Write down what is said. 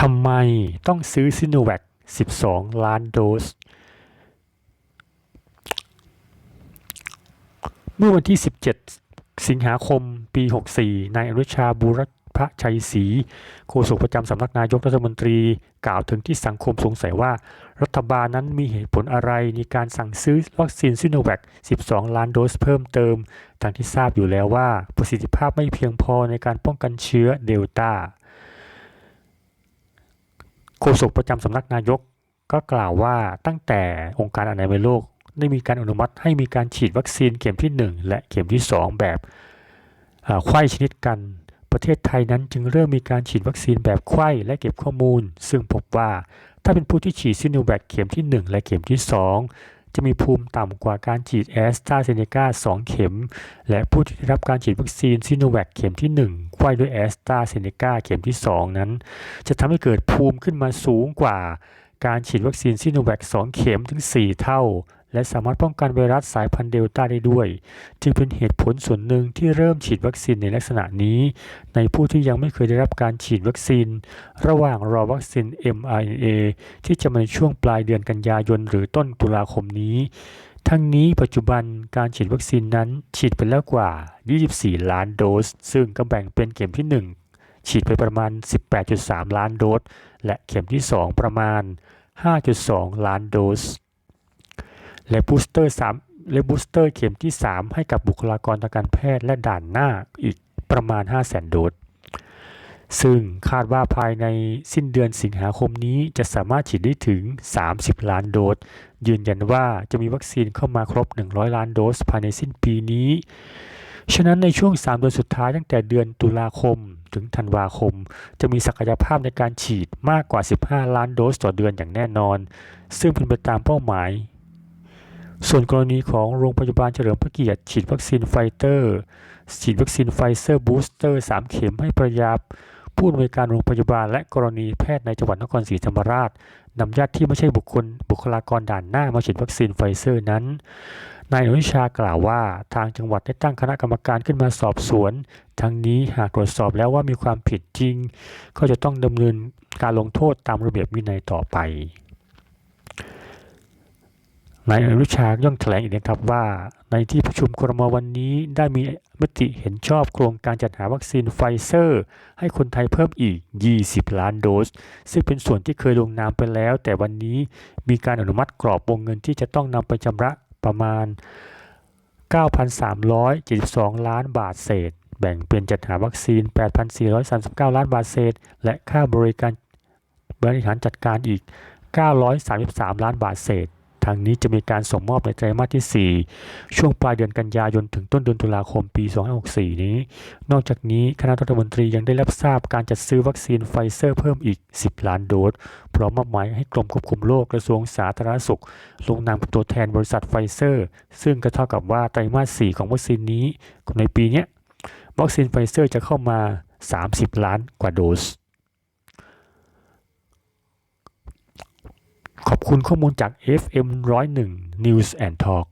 ทำไมต้องซื้อซิโนแวค12 ล้านโดส เมื่อวันที่ 17 สิงหาคมปี 64 นายอนุชาบูรพชัยศรีโฆษกประจำสำนักนายกรัฐมนตรี กล่าวถึงที่สังคมสงสัยว่า รัฐบาลนั้นมีเหตุผลอะไรในการสั่งซื้อวัคซีนซิโนแวค 12 ล้านโดสเพิ่มเติมทั้งที่ทราบอยู่แล้วว่าประสิทธิภาพไม่เพียงพอในการป้องกันเชื้อเดลต้า โฆษกประจำสำนักนายกก็กล่าวว่าตั้งแต่องค์การอนามัยโลกได้มีการอนุมัติให้มีการฉีดวัคซีนเข็มที่ 1 และเข็มที่ 2 แบบไข้ชนิดกัน ประเทศไทยนั้นจึงเริ่มมีการฉีดวัคซีนแบบไข้และเก็บข้อมูล ซึ่งพบว่าถ้าเป็นผู้ที่ฉีดซิโนแวคเข็มที่ 1 และเข็มที่ 2 จะมีภูมิต่ำกว่าการฉีดแอสตราเซเนกา2 เข็ม และผู้ที่ได้รับการฉีดวัคซีนซิโนแวคเข็มที่ 1 ไข้ด้วยแอสตราเซเนกาเข็มที่ 2 นั้น จะทำให้เกิดภูมิขึ้นมาสูงกว่าการฉีดวัคซีนซิโนแวค2เข็มถึง 4 เท่า และสามารถป้องกันไวรัสสายพันธุ์เดลต้าได้ด้วย จึงเป็นเหตุผลส่วนหนึ่งที่เริ่มฉีดวัคซีนในลักษณะนี้ ในผู้ที่ยังไม่เคยได้รับการฉีดวัคซีน ระหว่างรอวัคซีน mRNA ที่จะมาในช่วงปลายเดือนกันยายนหรือต้นตุลาคมนี้ ทั้งนี้ปัจจุบันการฉีดวัคซีนนั้นฉีดไปแล้วกว่า 24 ล้านโดส ซึ่งก็แบ่งเป็นเข็มที่ 1 ฉีดไปประมาณ 18.3 ล้านโดส และเข็มที่ 2 ประมาณ 5.2 ล้านโดส และบูสเตอร์3และบูสเตอร์เข็มที่ 3 ให้กับบุคลากรทางการแพทย์และด่านหน้าอีกประมาณ 500,000โดส ซึ่งคาดว่าภายในสิ้นเดือนสิงหาคมนี้จะสามารถฉีดได้ถึง 30 ล้านโดส ยืนยันว่าจะมีวัคซีนเข้ามาครบ 100 ล้านโดส ภายในสิ้นปีนี้ ฉะนั้นในช่วง 3 เดือนสุดท้ายตั้งแต่เดือนตุลาคมถึงธันวาคม จะมีศักยภาพในการฉีดมากกว่า 15 ล้านโดสต่อเดือนอย่างแน่นอน ซึ่งเป็นไปตามเป้าหมาย ส่วนกรณีของโรงพยาบาลเฉลิมพระเกียรติฉีดวัคซีนไฟเตอร์ ฉีดวัคซีนไฟเซอร์บูสเตอร์ 3 เข็มให้ภรรยา ผู้อำนวยการโรงพยาบาลและกรณีแพทย์ในจังหวัดนครศรีธรรมราชนำญาติที่ไม่ใช่บุคคลบุคลากรด่านหน้ามาฉีดวัคซีนไฟเซอร์นั้น นายอนุชากล่าวว่าทางจังหวัดได้ตั้งคณะกรรมการขึ้นมาสอบสวน ทั้งนี้หากตรวจสอบแล้วว่ามีความผิดจริง ก็จะต้องดำเนินการลงโทษตามระเบียบวินัยต่อไป นายอนุชาย่องแถลงอีกนะครับว่า ในที่ประชุมครมวันนี้ได้มีมติเห็นชอบโครงการจัดหาวัคซีนไฟเซอร์ ให้คนไทยเพิ่มอีก 20 ล้านโดส ซึ่งเป็นส่วนที่เคยลงนามไปแล้ว แต่วันนี้มีการอนุมัติกรอบวงเงินที่จะต้องนำไปชำระประมาณ 9,372 ล้านบาทเศษ แบ่งเป็นจัดหาวัคซีน 8,439 ล้านบาทเศษ และค่าบริการบริหารจัดการอีก 933 ล้านบาทเศษางนี้จะมีการส่งมอบในไตรมาสที่ 4 ช่วงปลายเดือนกันยายนถึงต้นเดือนตุลาคมปี 2564 นี้ นอกจากนี้คณะรัฐมนตรียังได้รับทราบการจัดซื้อวัคซีนไฟเซอร์เพิ่มอีก 10 ล้านโดส พร้อมมอบหมายให้กรมควบคุมโรคกระทรวงสาธารณสุข ลงนามเป็นตัวแทนบริษัทไฟเซอร์ ซึ่งก็เท่ากับว่าไตรมาส 4 ของวัคซีนนี้ในปีนี้วัคซีนไฟเซอร์จะเข้ามา 30 ล้านกว่าโดส ขอบ คุณข้อมูลจาก FM 101 News and Talk